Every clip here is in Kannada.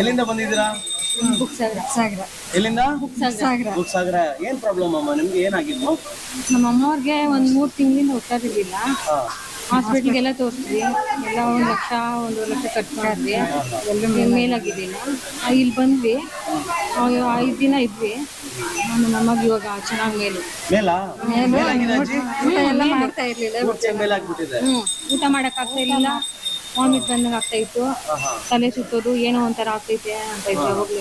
ಎಲ್ಲಿಂದ ಬಂದಿದ್ದೀರಾ? ಬುಕ್ ಸಾಗರ ಸಾಗರ ಎಲ್ಲಿಂದ? ಸಾಗರ ಸಾಗರ ಏನ್ ಪ್ರಾಬ್ಲಮ್ ಅಮ್ಮ? ನಿಮ್ಗೆ ಏನಾಗಿದ್ದು ನಮ್ಮ ಅಮ್ಮವ್ರಿಗೆ ಒಂದ್ ಮೂರ್ ತಿಂಗಳಿಂದ ಹುಷಾರಿರ್ಲಿಲ್ಲ ಹಾಸ್ಪಿಟ್ಲ್ಗೆಲ್ಲ ತೋರಿಸ್ತೀವಿ. ಎಲ್ಲ ಒಂದ್ ಲಕ್ಷ ಒಂದು ಲಕ್ಷ ಕಟ್ಕೊಂಡ್ವಿ ಎಲ್ಲ ಮೇಲಾಗಿದ್ದೀನಿ ಇಲ್ಲಿ ಬಂದ್ವಿ. ಐದ್ ದಿನ ಇದ್ವಿ. ನಮ್ಮ ಅಮ್ಮಗೆ ಇವಾಗ ಚೆನ್ನಾಗಿ ಮೇಲು. ಮೇಲಾ? ಮೇಲಾಗಿದೆ ಅಜ್ಜಿ? ಊಟ ಎಲ್ಲ ಮಾಡ್ತಾ ಇರ್ಲಿಲ್ಲ. ಊಟ ಮೇಲಾಗ್ಬಿಟ್ಟಿದೆ? ಊಟ ಮಾಡಕ್ ಆಗ್ತಾ ಇರ್ಲಿಲ್ಲ. ವಾಮಿಟ್ ಬಂದಂಗ ಆಗ್ತಾ ಇತ್ತು. ತಲೆ ಸುತ್ತೋದು ಏನೋ ಒಂಥರ ಆಗ್ತೈತೆ ಅಂತ ಇತ್ತು ಯಾವಾಗ್ಲೂ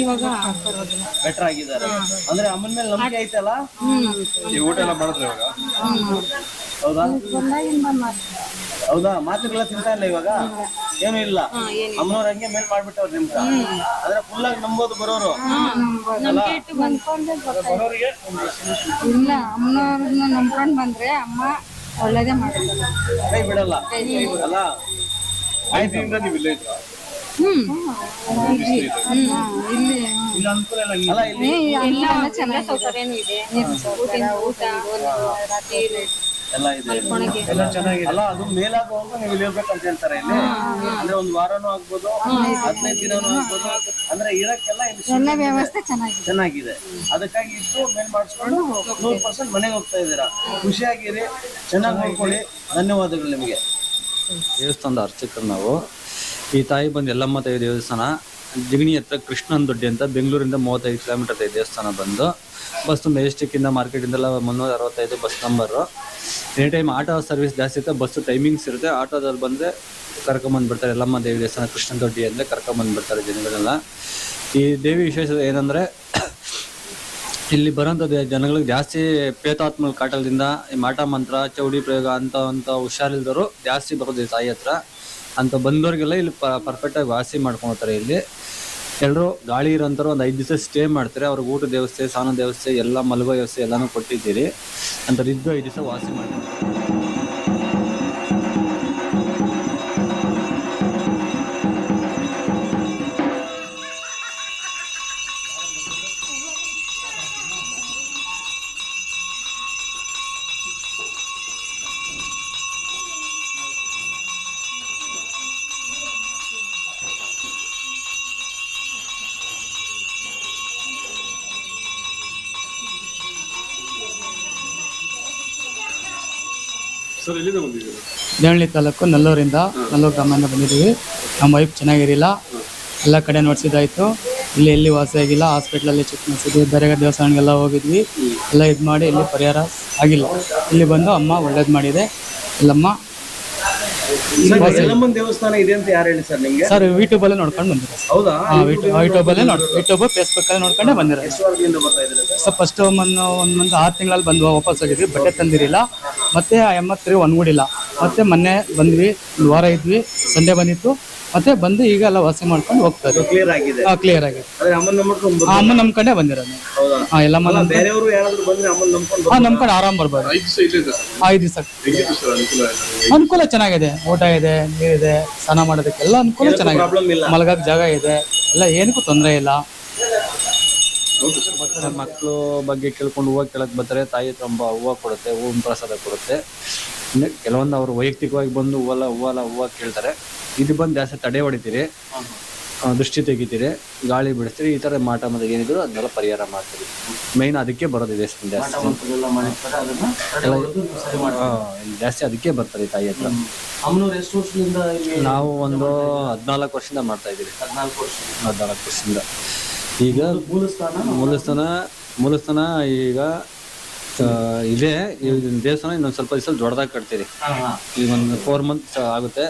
ಇವಾಗ ಪರವಾಗಿಲ್ಲ. ಬೆಟರ್ ಆಗಿದ್ದಾರೆ. ಅಂದ್ರೆ ಅಮ್ಮನ ಮೇಲೆ ನಂಬಿಕೆ ಐತಲ್ಲ? ಈ ಊಟ ಎಲ್ಲ ಮಾಡಿದ್ರೆ ಇವಾಗ? ಹೌದಾ? ಹೌದಾ? ಮಾತ್ರೆಲ್ಲ ತಿಂತಾ ಇಲ್ಲ ಇವಾಗ? ಏನು ಇಲ್ಲ. ಅಮ್ಮನವ್ರ ಹಂಗೆ ಮೇಲ್ ಮಾಡ್ಬಿಟ್ಟವ್ರು ನಿಮ್ಗ. ಅಂದ್ರೆ ಫುಲ್ ಆಗಿ ನಂಬೋದು ಬರೋರು. ಬರೋರಿಗೆ? ಇಲ್ಲ ಅಮ್ಮನವ್ರನ್ನ ನಂಬ್ಕೊಂಡ್ ಬಂದ್ರೆ ಅಮ್ಮ ಒಳ್ಳೇದೇ ಮಾಡಿದ್ರು ಕೈ ಬಿಡಲ್ಲ. ಅಲ್ಲ ಆಯ್ತಿಂದ ನೀವು ಇಲ್ಲೇ ಇದ್ರ? ಹ್ಮ್. ಇಲ್ಲಿ. ಅಲ್ಲ ಇಲ್ಲಿ. ಎಲ್ಲ ಚೆನ್ನಾಗಿ ಸೌಕರ್ಯನೂ ಇದೆ. ಊಟ ಊಟ ರಾತ್ರಿ ಎಲ್ಲ ಇದೆ ಅಲ್ಲ ಅದು ಮೇಲಾಗುವಾಗ ನೀವು ಇಲ್ಲಿ ಇರ್ಬೇಕಂತ ಹೇಳ್ತಾರೆ ಇಲ್ಲಿ. ಅಂದ್ರೆ ಒಂದ್ ವಾರನೂ ಆಗ್ಬೋದು ಹದಿನೈದು ದಿನಾನು ಆಗ್ಬೋದು. ಅಂದ್ರೆ ಇರಕ್ಕೆಲ್ಲ ಇಲ್ಲಿ ಎಲ್ಲ ವ್ಯವಸ್ಥೆ ಚೆನ್ನಾಗಿದೆ. ಚೆನ್ನಾಗಿದೆ. ಅದಕ್ಕಾಗಿ ಇದ್ದು ಮೇಲ್ ಮಾಡಿಸ್ಕೊಂಡು ನೂರು ಪರ್ಸೆಂಟ್ ಮನೆಗೆ ಹೋಗ್ತಾ ಇದ್ದೀರಾ. ಖುಷಿಯಾಗಿರಿ. ಚೆನ್ನಾಗಿ ನೋಡ್ಕೊಳ್ಳಿ. ಧನ್ಯವಾದಗಳು ನಿಮಗೆ. ದೇವಸ್ಥಾನದ ಅರ್ಚಕರು ನಾವು. ಈ ತಾಯಿ ಬಂದು ಎಲ್ಲಮ್ಮ ತಾಯಿ ದೇವಸ್ಥಾನ ಜಿಗಣಿ ಹತ್ರ ಕೃಷ್ಣನ್ ದೊಡ್ಡಿ ಅಂತ ಬೆಂಗಳೂರಿಂದ ಮೂವತ್ತೈದು ಕಿಲೋಮೀಟರ್ ಇದೆ ದೇವಸ್ಥಾನ ಬಂದು. ಬಸ್ ಮೆಜೆಸ್ಟಿಕ್ಕಿಂದ ಮಾರ್ಕೆಟಿಂದೆಲ್ಲ ಮುನ್ನೂರ ಅರವತ್ತೈದು bus number any time auto service ಜಾಸ್ತಿ ಇರುತ್ತೆ ಬಸ್ ಟೈಮಿಂಗ್ಸ್ ಇರುತ್ತೆ. ಆಟೋದಲ್ಲಿ ಬಂದರೆ ಕರ್ಕೊಂಬಂದ್ಬಿಡ್ತಾರೆ ಎಲ್ಲಮ್ಮ ದೇವಿ ದೇವಸ್ಥಾನ, ಕೃಷ್ಣ ದೊಡ್ಡಿ ಅಂದರೆ ಕರ್ಕೊಂಬಂದ್ಬಿಡ್ತಾರೆ ಜನಗಳೆಲ್ಲ. ಈ ದೇವಿ ವಿಶೇಷ ಏನಂದರೆ, ಇಲ್ಲಿ ಬರೋಂಥ ಜನಗಳಿಗೆ ಜಾಸ್ತಿ ಪೇತಾತ್ಮ ಕಾಟದಿಂದ ಈ ಮಾಟ ಮಂತ್ರ, ಚೌಡಿ ಪ್ರಯೋಗ ಅಂತ ಅಂತ ಹುಷಾರಿಲ್ದವರು ಜಾಸ್ತಿ ಬರೋದಿಲ್ಲ ತಾಯಿ ಹತ್ರ. ಅಂತ ಬಂದವರಿಗೆಲ್ಲ ಇಲ್ಲಿ ಪರ್ಫೆಕ್ಟಾಗಿ ವಾಸಿ ಮಾಡ್ಕೊಂಡು ಇಲ್ಲಿ. ಎಲ್ಲರೂ ಗಾಳಿ ಇರೋಂಥವ್ರು ಒಂದು ಐದು ದಿವಸ ಸ್ಟೇ ಮಾಡ್ತಾರೆ. ಅವ್ರಿಗೆ ಊಟ ವ್ಯವಸ್ಥೆ ಸ್ನಾನ ವ್ಯವಸ್ಥೆ, ಎಲ್ಲ ಮಲಗೋ ವ್ಯವಸ್ಥೆ ಎಲ್ಲನೂ ಕೊಟ್ಟಿದ್ದೀರಿ. ಅಂತ ಇದ್ದು ಐದು ದಿವಸ ವಾಸಿ ಮಾಡ್ತಾರೆ. ಸರ್ ದೇವನಹಳ್ಳಿ ತಾಲೂಕು ನಲ್ಲೂರಿಂದ ನಲ್ಲೂರು ಗ್ರಾಮದಿಂದ ಬಂದಿದ್ದೀವಿ. ನಮ್ಮ ವೈಫ್ ಚೆನ್ನಾಗಿರಲಿಲ್ಲ. ಎಲ್ಲ ಕಡೆ ನೋಡ್ಸಿದ್ದಾಯಿತು. ಇಲ್ಲಿ ಎಲ್ಲಿ ವಾಸಿಯಾಗಿಲ್ಲ ಹಾಸ್ಪಿಟ್ಲಲ್ಲಿ ಚೆಕ್ ಮಾಡಿಸಿದ್ವಿ. ಬೇರೆ ದೇವಸ್ಥಾನಗೆಲ್ಲ ಹೋಗಿದ್ವಿ. ಎಲ್ಲ ಇದು ಮಾಡಿ ಇಲ್ಲಿ ಪರಿಹಾರ ಆಗಿಲ್ಲ. ಇಲ್ಲಿ ಬಂದು ಅಮ್ಮ ಒಳ್ಳೇದು ಮಾಡಿದೆ. ಇಲ್ಲಮ್ಮ ಎಲ್ಲಮ್ಮನ್ ದೇವಸ್ಥಾನ ಇದೆ ಅಂತ ಯಾರು ಹೇಳಿ ಸರ್ ನಿಮ್ಗೆ? ಸರ್ ಯೂಟ್ಯೂಬಲ್ಲೇ ನೋಡ್ಕೊಂಡು ಬಂದಿರೋ ಹೌದಾ? ಯೂಟ್ಯೂಬಲ್ಲೇ ನೋಡಿ ಯೂಟ್ಯೂಬ್ ಫೇಸ್ಬುಕ್ಕಲ್ಲಿ ನೋಡ್ಕೊಂಡೇ ಬಂದಿರೋ ಎಷ್ಟು ವಾರದಿಂದ ಬರ್ತಾ ಇದ್ದಾರೆ ಸರ್? ಫಸ್ಟ್ ಒಂದು ಒಂದು ಮಂತ್ ಆರು ತಿಂಗಳಲ್ಲಿ ಬಂದು ವಾಪಸ್ ಹೋಗಿದ್ವಿ ಬಟ್ಟೆ ತಂದಿರಲಿಲ್ಲ ಮತ್ತೆ ಆ ಎಂಬತ್ತು ಒಂದ್ಗೂಡಿಲ್ಲ ಮತ್ತೆ ಮೊನ್ನೆ ಬಂದ್ವಿ ಒಂದು ವಾರ ಇದ್ವಿ ಸಂಡೇ ಬಂದಿತ್ತು. ಮತ್ತೆ ಬಂದು ಈಗ ಎಲ್ಲ ವಾಸಿ ಮಾಡ್ಕೊಂಡು ಹೋಗ್ತಾರೆ. ಕ್ಲಿಯರ್ ಆಗಿದೆ. ಕ್ಲಿಯರ್ ಆಗಿದೆ. ಅಮ್ಮನ್ ನಂಬ್ಕೊಂಡು ಆ ಅಮ್ಮ ನಮ್ಮ ಕಡೆ ಬಂದಿರೋದು. ಹೌದಾ? ಹಾ ಎಲ್ಲ ಅಲ್ಲ ಬೇರೆಯವರು ಯಾರಾದ್ರೂ ಬಂದ್ರೆ ಅಮ್ಮನ್ ನಂಬ್ಕೊಂಡು ಹಾ ನಮ್ಮ ಕಡೆ ಆರಾಮ್ ಬರ್ಬೋದು. ಐದು ದಿವಸ ಇಲ್ಲೇ ಇದೆ ಸರ್ ಐದು ದಿವಸ. ಹೇಗಿತ್ತು ಸರ್ ಅನುಕೂಲ ಎಲ್ಲ? ಅನುಕೂಲ ಚೆನ್ನಾಗಿದೆ. ಊಟ ಇದೆ ನೀರಿದೆ ಸ್ನಾನ ಮಾಡೋದಕ್ಕೆ ಎಲ್ಲ ಅನುಕೂಲ ಚೆನ್ನಾಗಿದೆ. ಪ್ರಾಬ್ಲಮ್ ಇಲ್ಲ. ಮಲಗಕ್ಕೆ ಜಾಗ ಇದೆ. ಎಲ್ಲ ಏನಕ್ಕೂ ತೊಂದರೆ ಇಲ್ಲ. ಮಕ್ಕಳು ಬಗ್ಗೆ ಕೇಳ್ಕೊಂಡು ಹೂವು ಕೇಳಕ್ ಬರ್ತಾರೆ. ತಾಯಿ ಹತ್ರ ಒಂಬ ಹೂವು ಕೊಡುತ್ತೆ ಹೂವಿನ ಪ್ರಸಾದ ಕೊಡುತ್ತೆ. ಇನ್ನು ಕೆಲವೊಂದು ಅವರು ವೈಯಕ್ತಿಕವಾಗಿ ಬಂದು ಹೂವಲ್ಲ ಹೂವಲ್ಲ ಹೂವು ಕೇಳ್ತಾರೆ. ಇದು ಬಂದು ಜಾಸ್ತಿ ತಡೆ ಹೊಡಿತೀರಿ ದೃಷ್ಟಿ ತೆಗಿತೀರಿ ಗಾಳಿ ಬಿಡಿಸ್ತೀರಿ ಈ ತರ ಮಾಟ ಮದ ಏನಿದ್ರು ಅದನ್ನೆಲ್ಲ ಪರಿಹಾರ ಮಾಡ್ತೀರಿ. ಮೈನ್ ಅದಕ್ಕೆ ಬರೋದು ದೇವಸ್ಥಾನ ಜಾಸ್ತಿ. ಜಾಸ್ತಿ ಅದಕ್ಕೆ ಬರ್ತಾರೆ ತಾಯಿ ಹತ್ರ. ನಾವು ಒಂದು ಹದಿನಾಲ್ಕು ವರ್ಷದಿಂದ ಮಾಡ್ತಾ ಇದೀವಿ ಹದಿನಾಲ್ಕು ವರ್ಷ ಹದಿನಾಲ್ಕು ವರ್ಷದಿಂದ. ಈಗ ಮೂಲಸ್ಥಾನ? ಮೂಲಸ್ಥಾನ ಮೂಲಸ್ಥಾನ ಈಗ ಇದೆ. ದೇವಸ್ಥಾನ ಇನ್ನೊಂದು ಸ್ವಲ್ಪ ದಿವಸ ದೊಡ್ಡದಾಗಿ ಕಟ್ತೀರಿ. ಈಗ ಒಂದು ಫೋರ್ ಮಂತ್ ಆಗುತ್ತೆ.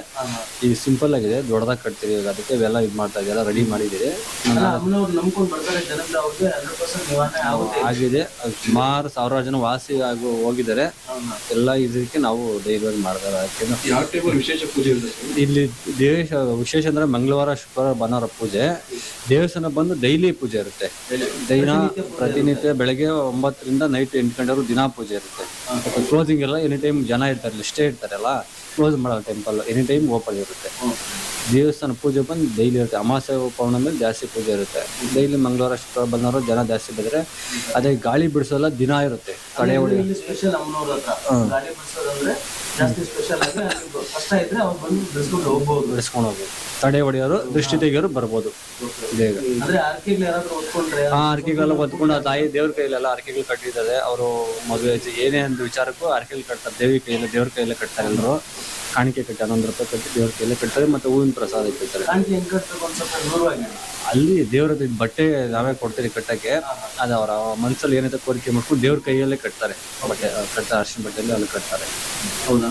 ಈಗ ಸಿಂಪಲ್ ಆಗಿದೆ. ದೊಡ್ಡದಾಗಿ ಕಟ್ತೀರಿ. ಈಗ ಅದಕ್ಕೆ ಎಲ್ಲ ಇದು ಮಾಡ್ತಾ ಇದೆಲ್ಲ ರೆಡಿ ಮಾಡಿದ್ದೀರಿ. ನಿವಾರಣೆ ಆಗಿದೆ. ಸುಮಾರು ಸಾವಿರಾರು ಜನ ವಾಸಿ ಆಗಿ ಹೋಗಿದ್ದಾರೆ. ಎಲ್ಲ ಇದಕ್ಕೆ ನಾವು ಡೈಲಿವರಿ ಮಾಡ್ತಾರೆ. ವಿಶೇಷ ಪೂಜೆ ಇಲ್ಲಿ ದೇವೇಶ ವಿಶೇಷ ಅಂದ್ರೆ ಮಂಗಳವಾರ ಶುಕ್ರವಾರ ಭಾನುವಾರ ಪೂಜೆ. ದೇವಸ್ಥಾನ ಬಂದು ಡೈಲಿ ಪೂಜೆ ಇರುತ್ತೆ. ದಿನ ಪ್ರತಿನಿತ್ಯ ಬೆಳಗ್ಗೆ ಒಂಬತ್ತರಿಂದ ನೈಟ್ ಎಂಟು ಗಂಟೆವರೆಗೂ ದಿನಾ ಪೂಜೆ ಇರುತ್ತೆ. ಕ್ಲೋಸಿಂಗ್ ಎಲ್ಲ ಎನಿ ಟೈಮ್ ಜನ ಇರ್ತಾರೆ ಇಷ್ಟೇ ಇರ್ತಾರಲ್ಲ ಕ್ಲೋಸ್ ಮಾಡೋ ಟೆಂಪಲ್ ಎನಿ ಟೈಮ್ ಓಪನ್ ಇರುತ್ತೆ. ದೇವಸ್ಥಾನ ಪೂಜೆ ಬಂದು ಡೈಲಿ ಇರುತ್ತೆ. ಅಮಾವಾಸ್ಯೆ ಪೌರ್ಣಮಿ ಜಾಸ್ತಿ ಪೂಜೆ ಇರುತ್ತೆ. ಡೈಲಿ ಮಂಗಳವಾರ ಶುಕ್ರವಾರ ಬಂದವರು ಜನ ಜಾಸ್ತಿ ಬಂದರೆ ಅದೇ ಗಾಳಿ ಬಿಡಿಸೋಲ್ಲ ದಿನ ಇರುತ್ತೆ. ಕಳೆ ಹೊಡಿ ಜಾಸ್ತಿ ಸ್ಪೆಷಲ್ ಅಲ್ಲಿ ಕಷ್ಟ ಇದ್ರೆ ಅವ್ರು ಬಂದು ಬೆಳೆಸ್ಕೊಂಡು ಹೋಗ್ಬೋದು. ಬಿಡಿಸ್ಕೊಂಡು ಹೋಗ್ಬೋದು. ತಡೆ ಹೊಡೆಯೋರು ದೃಷ್ಟಿ ತೆಗಿಯೋರು ಬರ್ಬೋದು. ಬೇಗ ಅಂದ್ರೆ ಆರ್ಕೆಗಳು ಯಾರಾದ್ರೂ ಒತ್ಕೊಂಡ್ರೆ ಆ ಅರ್ಕೆಗಳೆಲ್ಲ ಹೊತ್ಕೊಂಡು ಆ ತಾಯಿ ದೇವ್ರ ಕೈಲೆಲ್ಲ ಅರ್ಕೆಗಳು ಕಟ್ಟಿದ್ದಾರೆ. ಅವರು ಮದುವೆ ಏನೇ ಒಂದು ವಿಚಾರಕ್ಕೂ ಅರ್ಕೆಗಳು ಕಟ್ತಾರೆ. ದೇವಿ ಕೈಯಲ್ಲಿ ದೇವ್ರ ಕೈಯಲ್ಲೇ ಕಟ್ತಾರೆ ಎಲ್ಲರೂ. ಕಾಣಿಕೆ ಕಟ್ಟಿ ಹನ್ನೊಂದು ರೂಪಾಯಿ ಕಟ್ಟಿ ದೇವ್ರ ಕೈಲೇ ಕಟ್ತಾರೆ ಮತ್ತೆ ಹೂವಿನ ಪ್ರಸಾದ ಇಟ್ಟಿರ್ತಾರೆ. ಒಂದ್ ಅಲ್ಲಿ ದೇವ್ರ ಬಟ್ಟೆ ನಾವೇ ಕೊಡ್ತೀರಿ ಕಟ್ಟಕ್ಕೆ ಅದು ಅವರ ಮನಸ್ಸಲ್ಲಿ ಏನೈತೆ ಕೋರಿಕೆ ಮಾಡ್ಕೊಂಡು ದೇವ್ರ ಕೈಯಲ್ಲೇ ಕಟ್ತಾರೆ. ಬಟ್ಟೆ ಕಟ್ಟ ಅರ್ಶಿನ ಬಟ್ಟೆಯಲ್ಲಿ ಅಲ್ಲಿ ಕಟ್ತಾರೆ. ಹೌದಾ?